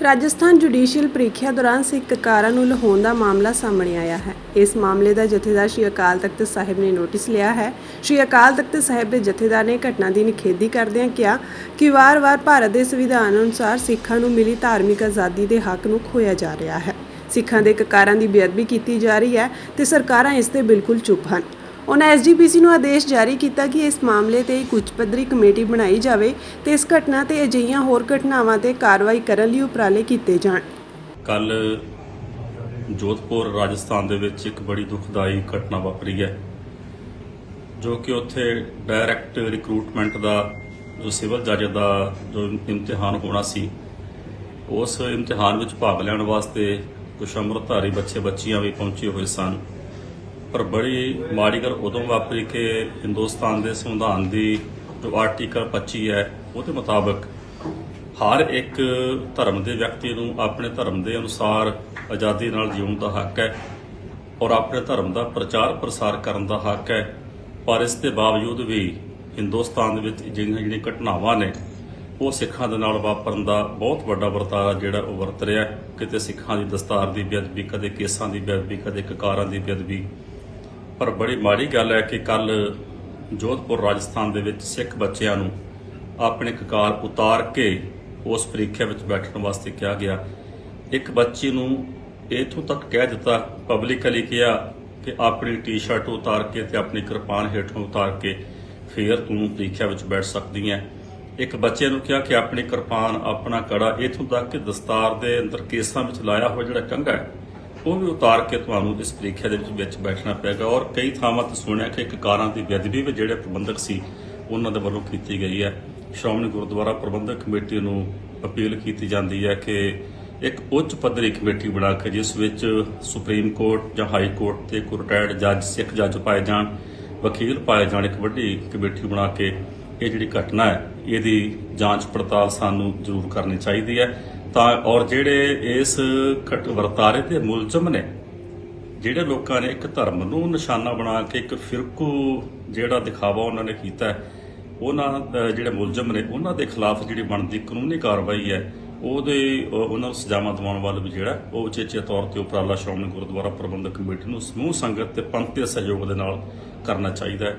Rajasthan judicial ਪ੍ਰੀਖਿਆ ਦੌਰਾਨ ਸਿੱਖ ਕਾਰਾਂ ਨੂੰ ਲਹਾਉਣ ਦਾ ਮਾਮਲਾ ਸਾਹਮਣੇ ਆਇਆ ਹੈ। ਇਸ ਮਾਮਲੇ ਦਾ ਜਥੇਦਾਰ ਸ਼੍ਰੀ ਅਕਾਲ ਤਖਤ ਸਾਹਿਬ ਨੇ ਨੋਟਿਸ ਲਿਆ ਹੈ। ਸ਼੍ਰੀ ਅਕਾਲ ਤਖਤ ਸਾਹਿਬ ਦੇ ਜਥੇਦਾਰ ਨੇ ਘਟਨਾ ਦੀ ਨਿਖੇਧੀ ਕਰਦਿਆਂ ਕਿਹਾ ਕਿ ਵਾਰ-ਵਾਰ ਭਾਰਤ ਦੇ ਸੰਵਿਧਾਨ ਅਨੁਸਾਰ ਸਿੱਖਾਂ ਨੂੰ ਮਿਲੀ ਧਾਰਮਿਕ ਆਜ਼ਾਦੀ ਦੇ ਹੱਕ ਨੂੰ ਖੋਇਆ ਜਾ ਰਿਹਾ ਹੈ। ਸਿੱਖਾਂ ਦੇ ਕਕਾਰਾਂ ਦੀ ਬੇਅਦਬੀ ਕੀਤੀ ਜਾ ਰਹੀ ਹੈ ਤੇ ਸਰਕਾਰਾਂ ਇਸ ਤੇ ਬਿਲਕੁਲ ਚੁੱਪ ਹਨ। ਉਹਨਾਂ ਐਸਜੀਪੀਸੀ ਨੂੰ ਆਦੇਸ਼ ਜਾਰੀ ਕੀਤਾ ਕਿ ਇਸ ਮਾਮਲੇ ਤੇ ਇੱਕ ਉੱਚ ਪੱਧਰੀ ਕਮੇਟੀ ਬਣਾਈ ਜਾਵੇ ਤੇ ਇਸ ਘਟਨਾ ਤੇ ਅਜਿਹੀਆਂ ਹੋਰ ਘਟਨਾਵਾਂ ਤੇ ਕਾਰਵਾਈ ਕਰਨ ਲਈ ਉਪਰਾਲੇ ਕੀਤੇ ਜਾਣ। ਕੱਲ ਜੋਧਪੁਰ, ਰਾਜਸਥਾਨ ਦੇ ਵਿੱਚ ਇੱਕ ਬੜੀ ਦੁਖਦਾਈ ਘਟਨਾ ਵਾਪਰੀ ਹੈ, ਜੋ ਕਿ ਉੱਥੇ ਡਾਇਰੈਕਟ ਰਿਕਰੂਟਮੈਂਟ ਦਾ ਜੋ ਸਿਵਲ ਜੱਜ ਦਾ ਜੋ ਇਮਤਿਹਾਨ ਹੋਣਾ ਸੀ, ਉਸ ਇਮਤਿਹਾਨ ਵਿੱਚ ਭਾਗ ਲੈਣ ਵਾਸਤੇ ਕੁਝ ਅੰਮ੍ਰਿਤਧਾਰੀ ਬੱਚੇ ਬੱਚੀਆਂ ਵੀ ਪਹੁੰਚੇ ਹੋਏ ਸਨ। ਪਰ ਬੜੀ ਮਾੜੀ ਗੱਲ, ਉਦੋਂ ਵਾਪਰੀ ਕਿ ਹਿੰਦੁਸਤਾਨ ਦੇ ਸੰਵਿਧਾਨ ਦੀ ਜੋ ਆਰਟੀਕਲ 25 ਹੈ, ਉਹਦੇ ਮੁਤਾਬਕ ਹਰ ਇੱਕ ਧਰਮ ਦੇ ਵਿਅਕਤੀ ਨੂੰ ਆਪਣੇ ਧਰਮ ਦੇ ਅਨੁਸਾਰ ਆਜ਼ਾਦੀ ਨਾਲ ਜਿਉਣ ਦਾ ਹੱਕ ਹੈ ਔਰ ਆਪਣੇ ਧਰਮ ਦਾ ਪ੍ਰਚਾਰ ਪ੍ਰਸਾਰ ਕਰਨ ਦਾ ਹੱਕ ਹੈ। ਪਰ ਇਸ ਦੇ ਬਾਵਜੂਦ ਵੀ ਹਿੰਦੁਸਤਾਨ ਦੇ ਵਿੱਚ ਜਿਹੜੀਆਂ ਜਿਹੜੀਆਂ ਘਟਨਾਵਾਂ ਨੇ, ਉਹ ਸਿੱਖਾਂ ਦੇ ਨਾਲ ਵਾਪਰਨ ਦਾ ਬਹੁਤ ਵੱਡਾ ਵਰਤਾਰਾ ਜਿਹੜਾ ਉਹ ਵਰਤ ਰਿਹਾ ਕਿਤੇ ਸਿੱਖਾਂ ਦੀ ਦਸਤਾਰ ਦੀ ਬੇਅਦਬੀ, ਕਦੇ ਕੇਸਾਂ ਦੀ ਬੇਅਦਬੀ, ਕਦੇ ਕਕਾਰਾਂ ਦੀ ਬੇਅਦਬੀ ਪਰ ਬੜੀ ਮਾੜੀ ਗੱਲ ਹੈ ਕਿ ਕੱਲ ਜੋਧਪੁਰ ਰਾਜਸਥਾਨ ਦੇ ਵਿੱਚ ਸਿੱਖ ਬੱਚਿਆਂ ਨੂੰ ਆਪਣੇ ਕਕਾਰ ਉਤਾਰ ਕੇ ਉਸ ਪ੍ਰੀਖਿਆ ਵਿੱਚ ਬੈਠਣ ਵਾਸਤੇ ਕਿਹਾ ਗਿਆ। ਇੱਕ ਬੱਚੀ ਨੂੰ ਇਥੋਂ ਤੱਕ ਕਹਿ ਦਿੱਤਾ ਪਬਲਿਕਲੀ ਕਿਹਾ ਕਿ ਆਪਣੀ ਟੀ-ਸ਼ਰਟ ਉਤਾਰ ਕੇ ਤੇ ਆਪਣੀ ਕਿਰਪਾਨ ਹੇਠੋਂ ਉਤਾਰ ਕੇ ਫੇਰ ਤੂੰ ਪ੍ਰੀਖਿਆ ਵਿੱਚ ਬੈਠ ਸਕਦੀ ਹੈ। ਇੱਕ ਬੱਚੇ ਨੂੰ ਕਿਹਾ ਕਿ ਆਪਣੀ ਕਿਰਪਾਨ ਆਪਣਾ ਕੜਾ ਇਥੋਂ ਤੱਕ ਕਿ ਦਸਤਾਰ ਦੇ ਅੰਦਰ ਕੇਸਾਂ ਵਿੱਚ ਲਾਇਆ ਹੋਇਆ ਜਿਹੜਾ ਕੰਘਾ ਹੈ ਉਹ ਵੀ ਉਤਾਰ ਕੇ ਤੁਹਾਨੂੰ ਇਸ ਪ੍ਰੀਖਿਆ ਦੇ ਵਿੱਚ ਵਿੱਚ ਬੈਠਣਾ ਪਏਗਾ ਔਰ ਕਈ ਥਾਵਾਂ ਤੇ ਸੁਣਿਆ ਕਿ ਇੱਕ ਕਾਰਾਂ ਦੀ ਬੇਅਦਬੀ ਵੀ ਜਿਹੜੇ ਪ੍ਰਬੰਧਕ ਸੀ, ਉਹਨਾਂ ਦੇ ਵੱਲੋਂ ਕੀਤੀ ਗਈ ਹੈ। ਸ਼੍ਰੋਮਣੀ ਗੁਰਦੁਆਰਾ ਪ੍ਰਬੰਧਕ ਕਮੇਟੀ ਨੂੰ ਅਪੀਲ ਕੀਤੀ ਜਾਂਦੀ ਹੈ ਕਿ ਇੱਕ ਉੱਚ ਪੱਧਰੀ ਕਮੇਟੀ ਬਣਾ ਕੇ ਜਿਸ ਵਿੱਚ ਸੁਪਰੀਮ ਕੋਰਟ ਜਾਂ ਹਾਈ ਕੋਰਟ ਤੇ ਕੋਈ ਰਿਟਾਇਰਡ ਜੱਜ, ਸਿੱਖ ਜੱਜ ਪਾਏ ਜਾਣ, ਵਕੀਲ ਪਾਏ ਜਾਣ, ਇੱਕ ਵੱਡੀ ਕਮੇਟੀ ਬਣਾ ਕੇ ਇਹ ਜਿਹੜੀ ਘਟਨਾ ਹੈ, ਇਹਦੀ ਜਾਂਚ ਪੜਤਾਲ ਸਾਨੂੰ ਜ਼ਰੂਰ ਕਰਨੀ ਚਾਹੀਦੀ ਹੈ। ਤਾਂ ਔਰ ਜਿਹੜੇ ਇਸ ਘਟ ਵਰਤਾਰੇ ਦੇ ਮੁਲਜ਼ਮ ਨੇ, ਜਿਹੜੇ ਲੋਕਾਂ ਨੇ ਇੱਕ ਧਰਮ ਨੂੰ ਨਿਸ਼ਾਨਾ ਬਣਾ ਕੇ ਇੱਕ ਫਿਰਕੂ ਜਿਹੜਾ ਦਿਖਾਵਾ ਉਹਨਾਂ ਨੇ ਕੀਤਾ ਉਹਨਾਂ ਜਿਹੜੇ ਮੁਲਜ਼ਮ ਨੇ, ਉਹਨਾਂ ਦੇ ਖਿਲਾਫ ਜਿਹੜੀ ਬਣਦੀ ਕਾਨੂੰਨੀ ਕਾਰਵਾਈ ਹੈ, ਉਹਦੇ ਉਹਨਾਂ ਨੂੰ ਸਜ਼ਾਵਾਂ ਦਿਵਾਉਣ ਵੱਲ ਵੀ ਜਿਹੜਾ, ਉਹ ਉਚੇਚੇ ਤੌਰ ਤੇ ਉਪਰਾਲਾ ਸ਼੍ਰੋਮਣੀ ਗੁਰਦੁਆਰਾ ਪ੍ਰਬੰਧਕ ਕਮੇਟੀ ਨੂੰ ਸਮੂਹ ਸੰਗਤ ਤੇ ਪੰਥ ਦੇ ਸਹਿਯੋਗ ਦੇ ਨਾਲ ਕਰਨਾ ਚਾਹੀਦਾ ਹੈ।